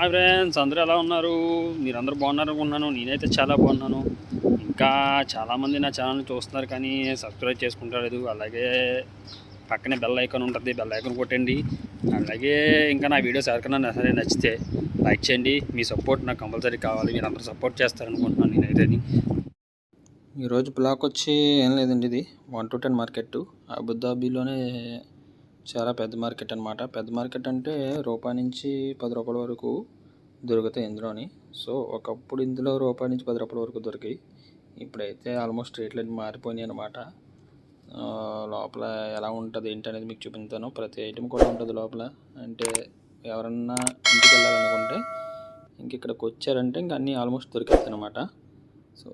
Hi friends అందరూ ఎలా ఉన్నారు? మీరందరూ బాగున్నారు నేనైతే చాలా బాగున్నాను. ఇంకా చాలామంది నా ఛానల్ చూస్తున్నారు కానీ సబ్స్క్రైబ్ చేసుకుంటలేదు. అలాగే పక్కనే బెల్ ఐకాన్ ఉంటుంది. బెల్ ఐకాన్ కొట్టండి. అలాగే ఇంకా నా వీడియోస్ ఎవరికైనా సరే నచ్చితే లైక్ చేయండి. మీ సపోర్ట్ నాకు కంపల్సరీ కావాలి. మీరు అందరూ సపోర్ట్ చేస్తారనుకుంటున్నాను నేనైతే. ఈరోజు బ్లాక్ వచ్చి ఏం లేదండి ఇది. వన్ టు టెన్ మార్కెట్ అబుదాబీలోనే చాలా పెద్ద మార్కెట్ అనమాట పెద్ద మార్కెట్ అంటే రూపాయి నుంచి పది రూపాయల వరకు దొరుకుతాయి ఇందులోని. సో ఒకప్పుడు ఇందులో రూపాయి నుంచి పది రూపాయల వరకు దొరికాయి. ఇప్పుడైతే ఆల్మోస్ట్ రేట్లు అన్నీ మారిపోయినాయి అనమాట లోపల ఎలా ఉంటుంది ఏంటి అనేది మీకు చూపిస్తాను. ప్రతి ఐటెం కూడా ఉంటుంది లోపల. అంటే ఎవరన్నా ఇంటికి వెళ్ళాలనుకుంటే ఇంక ఇక్కడికి వచ్చారంటే ఇంక అన్నీ ఆల్మోస్ట్ దొరికేస్తాయి అనమాట సో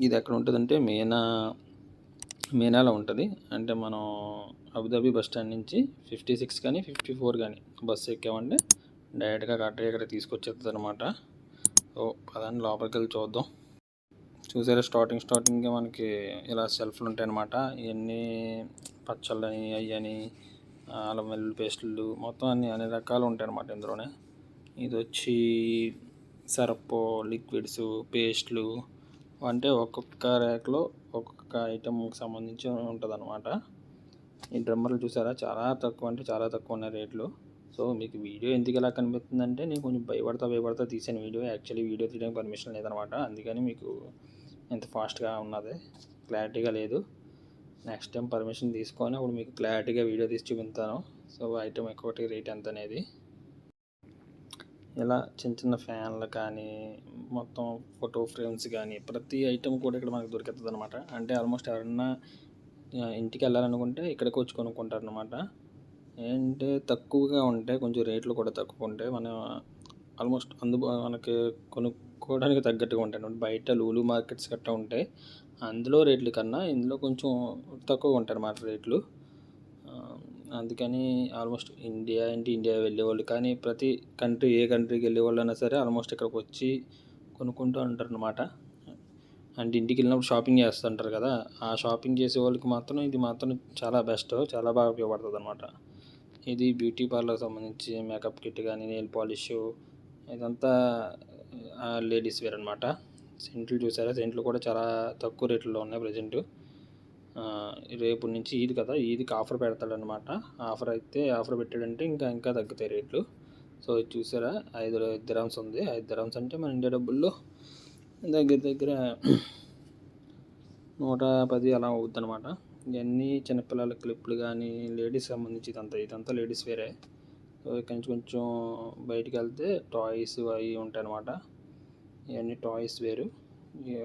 ఇది ఎక్కడ ఉంటుందంటే మేనా మేనాలో ఉంటుంది. అంటే మనం అబుదాబి బస్ స్టాండ్ నుంచి ఫిఫ్టీ సిక్స్ కానీ ఫిఫ్టీ ఫోర్ కానీ బస్సు ఎక్కామంటే డైరెక్ట్గా కరెక్ట్గా ఇక్కడ తీసుకొచ్చేస్తుంది అనమాట సో పదండి లోపలికి వెళ్ళి చూద్దాం. చూసారా స్టార్టింగ్ స్టార్టింగ్కి మనకి ఇలా సెల్ఫ్లు ఉంటాయి అనమాట ఇవన్నీ పచ్చళ్ళని అయ్యని అల్లం వెల్లుల్లి పేస్టులు మొత్తం అన్ని అన్ని రకాలు ఉంటాయి అనమాట ఇందులోనే. ఇది వచ్చి సరపు లిక్విడ్స్ పేస్ట్లు అంటే ఒక్కొక్క ర్యాక్లో ఒక్కొక్క ఐటమ్కి సంబంధించి ఉంటుంది అనమాట ఈ డ్రమ్మర్లు చూసారా? చాలా తక్కువ అంటే చాలా తక్కువ ఉన్నాయి రేట్లు. సో మీకు వీడియో ఎందుకు ఎలా కనిపిస్తుందంటే నేను కొంచెం భయపడతా భయపడతా తీసాను వీడియో. యాక్చువల్లీ వీడియో తీయడానికి పర్మిషన్ లేదనమాట అందుకని మీకు ఎంత ఫాస్ట్గా ఉన్నది. క్లారిటీగా లేదు. నెక్స్ట్ టైం పర్మిషన్ తీసుకొని అప్పుడు మీకు క్లారిటీగా వీడియో తీసి చూపిస్తాను. సో ఐటమ్ ఎక్కువటి రేట్ ఎంత అనేది ఇలా చిన్న చిన్న ఫ్యాన్లు కానీ మొత్తం ఫోటో ఫ్రేమ్స్ కానీ ప్రతి ఐటెం కూడా ఇక్కడ మనకు దొరికితుంది అనమాట అంటే ఆల్మోస్ట్ ఎవరన్నా ఇంటికి వెళ్ళాలనుకుంటే ఇక్కడికి వచ్చి కొనుక్కుంటారు అనమాట ఏంటంటే తక్కువగా ఉంటాయి కొంచెం రేట్లు కూడా తక్కువ ఉంటాయి మనం ఆల్మోస్ట్ అందుబా మనకి కొనుక్కోవడానికి తగ్గట్టుగా ఉంటాయి బయట లూలు మార్కెట్స్ గట్టా ఉంటాయి అందులో రేట్లు కన్నా ఇందులో కొంచెం తక్కువ ఉంటాయి అన్నమాట రేట్లు. అందుకని ఆల్మోస్ట్ ఇండియా అంటే ఇండియా వెళ్ళేవాళ్ళు. కానీ ప్రతి కంట్రీ ఏ కంట్రీకి వెళ్ళేవాళ్ళు అయినా సరే ఆల్మోస్ట్ ఇక్కడికి వచ్చి కొనుక్కుంటూ ఉంటారు అనమాట అంటే ఇంటికి వెళ్ళినప్పుడు షాపింగ్ చేస్తుంటారు కదా ఆ షాపింగ్ చేసే వాళ్ళకి మాత్రం ఇది మాత్రం చాలా బెస్ట్ చాలా బాగా ఉపయోగపడుతుంది అనమాట ఇది బ్యూటీ పార్లర్కి సంబంధించి మేకప్ కిట్ కానీ నెయిల్ పాలిష్ ఇదంతా లేడీస్ వేర్ అనమాట సెంట్లు చూసారా? సెంట్లు కూడా చాలా తక్కువ రేట్లో ఉన్నాయి ప్రజెంట్. రేపు నుంచి ఈద్ కదా ఈద్కి ఆఫర్ పెడతాడనమాట ఆఫర్ అయితే ఆఫర్ పెట్టాడంటే ఇంకా ఇంకా తగ్గుతాయి రేట్లు. సో ఇది చూసారా? ఐదు దిరామ్స్ ఉంది. ఐదు దిరామ్స్ అంటే మన ఇండియా డబ్బుల్లో దగ్గర దగ్గర నూట పది అలా అవుద్ది అనమాట ఇవన్నీ చిన్నపిల్లల క్లిప్లు కానీ లేడీస్ సంబంధించి ఇదంతా ఇదంతా లేడీస్ వేరే. సో ఇక్కడి నుంచి కొంచెం బయటికి వెళ్తే టాయ్స్ అవి ఉంటాయి అనమాట ఇవన్నీ టాయ్స్ వేరు.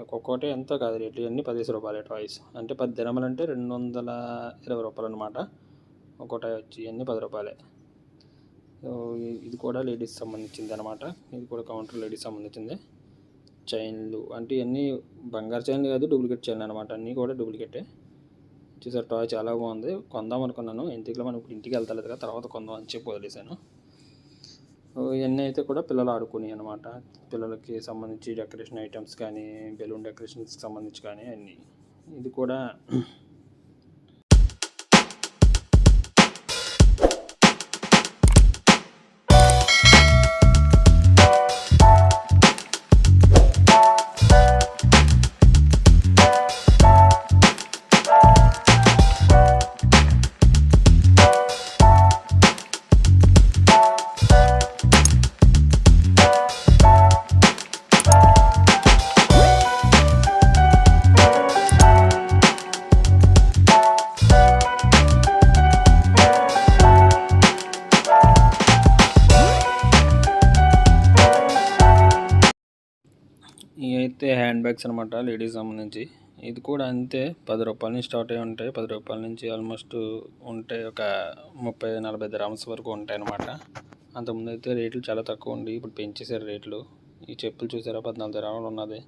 ఒక్కొక్కటి ఎంతో కాదు రేట్లు? ఇవన్నీ పదిహేను రూపాయలే టాయ్స్ అంటే పది దినములు అంటే రెండు వందల ఇరవై రూపాయలు అనమాట ఒక్కో వచ్చి ఇవన్నీ పది రూపాయలే. ఇది కూడా లేడీస్ సంబంధించింది అనమాట ఇది కూడా కౌంటర్ లేడీస్ సంబంధించింది. చైన్లు అంటే ఇవన్నీ బంగారు చైన్లు కాదు డూప్లికేట్ చైన్లు అనమాట అన్నీ కూడా డూప్లికేటే. చూసారు టాయ్ చాలా బాగుంది. కొందాం అనుకున్నాను. ఎందుకులో మనం ఇప్పుడు ఇంటికి వెళ్తలేదు కదా తర్వాత కొందాం అని చెప్పి వదిలేశాను ఇవన్నీ అయితే కూడా పిల్లలు ఆడుకుని అనమాట పిల్లలకి సంబంధించి డెకరేషన్ ఐటమ్స్ కానీ బెలూన్ డెకరేషన్స్కి సంబంధించి కానీ అన్నీ. ఇది కూడా బ్యాగ్స్ అనమాట లేడీస్ సంబంధించి. ఇది కూడా అంతే పది రూపాయల నుంచి స్టార్ట్ అయి ఉంటాయి. పది రూపాయల నుంచి ఆల్మోస్ట్ ఉంటాయి ఒక ముప్పై నలభై గ్రామ్స్ వరకు ఉంటాయి అనమాట అంతకుముందు అయితే రేట్లు చాలా తక్కువ ఉండి ఇప్పుడు పెంచేసారు రేట్లు ఈ చెప్పులు చూసారా పద్నాలుగు గ్రాములు ఉన్నది.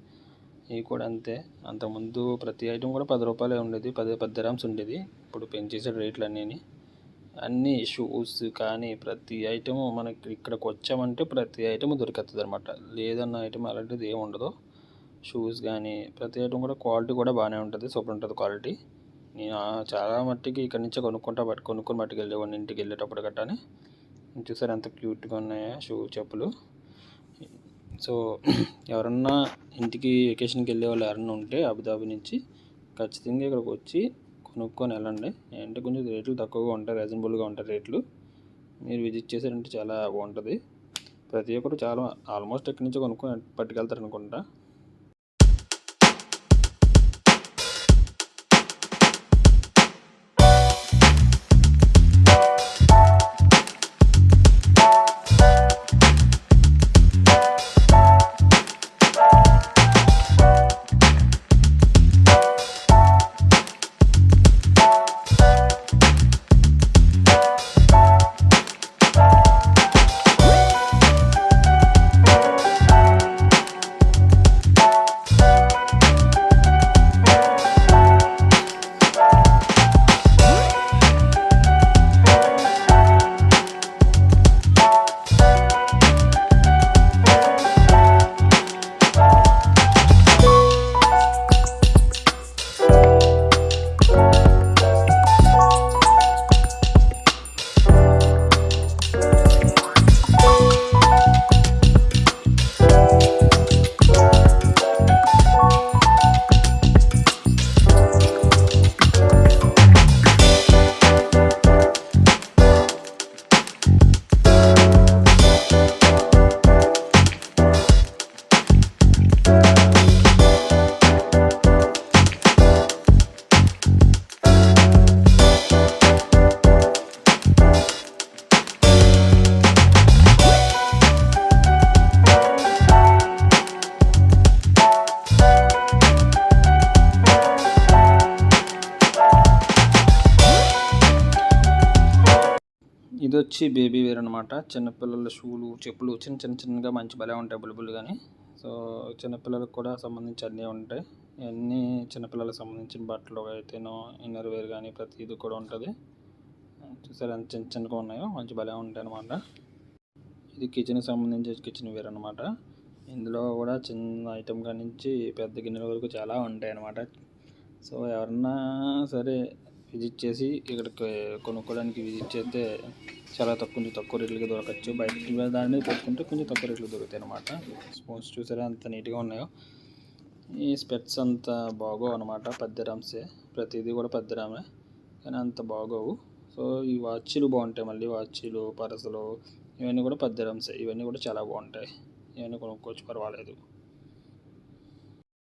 ఇవి కూడా అంతే. అంతకుముందు ప్రతి ఐటెం కూడా పది రూపాయలే ఉండేది పది పది గ్రామ్స్ ఉండేది. ఇప్పుడు పెంచేసారు రేట్లు అన్నీ అన్నీ షూస్ కానీ ప్రతి ఐటెము మనకి ఇక్కడికి వచ్చామంటే ప్రతి ఐటెము దొరికిస్తుంది అనమాట లేదన్న ఐటెం అలాంటిది ఏమి ఉండదు. షూస్ కానీ ప్రతి ఐటమ్ కూడా క్వాలిటీ కూడా బాగానే ఉంటుంది సూపర్ ఉంటుంది క్వాలిటీ నేను చాలా మట్టికి ఇక్కడ నుంచే కొనుక్కుంటా బట్ కొనుక్కుని పట్టుకు వెళ్ళేవాడిని ఇంటికి వెళ్ళేటప్పుడు గట్టానే. చూసారు ఎంత క్యూట్గా ఉన్నాయా షూ చెప్పులు. సో ఎవరన్నా ఇంటికి వెకేషన్కి వెళ్ళే వాళ్ళు ఎవరన్నా ఉంటే అబుదాబి నుంచి ఖచ్చితంగా ఇక్కడికి వచ్చి కొనుక్కొని వెళ్ళండి. అంటే కొంచెం రేట్లు తక్కువగా ఉంటాయి రీజనబుల్గా ఉంటాయి రేట్లు. మీరు విజిట్ చేశారంటే చాలా బాగుంటుంది. ప్రతి ఒక్కరు చాలా ఆల్మోస్ట్ ఇక్కడి నుంచి కొనుక్కొని పట్టుకెళ్తారు అనుకుంటా ఇది వచ్చి బేబీ వేర్ అనమాట చిన్నపిల్లల షూలు చెప్పులు చిన్న చిన్న చిన్నగా మంచి భలే ఉంటాయి బుల్బుల్ కానీ సో చిన్నపిల్లలకు కూడా సంబంధించి అన్నీ ఉంటాయి. అన్నీ చిన్నపిల్లలకు సంబంధించిన బట్టలు అయితేనో ఇన్నర్ వేర్ కానీ ప్రతి ఇది కూడా ఉంటుంది. చూసారు ఎంత చిన్న చిన్నగా ఉన్నాయో మంచి భలే ఉంటాయి అనమాట ఇది కిచెన్కి సంబంధించి కిచెన్ వేర్ అనమాట ఇందులో కూడా చిన్న ఐటెం కానించి పెద్ద గిన్నెల వరకు చాలా ఉంటాయి అనమాట సో ఎవరన్నా సరే విజిట్ చేసి ఇక్కడికి కొనుక్కోవడానికి విజిట్ చేస్తే చాలా తక్కువ తక్కువ రేట్లకి దొరకచ్చు. బయట దాన్ని పెట్టుకుంటే కొంచెం తక్కువ రేట్లు దొరుకుతాయి అనమాట స్పూన్స్ చూసారా అంత నీట్గా ఉన్నాయో? ఈ స్పెట్స్ అంత బాగోవు అనమాట పెద్దరామ్సే. ప్రతిదీ కూడా పెద్దరామే. కానీ అంత బాగోవు. సో ఈ వాచ్లు బాగుంటాయి మళ్ళీ. వాచ్లు పరసలు ఇవన్నీ కూడా పెద్దరామ్సే. ఇవన్నీ కూడా చాలా బాగుంటాయి. ఇవన్నీ కొనుక్కోవచ్చు పర్వాలేదు.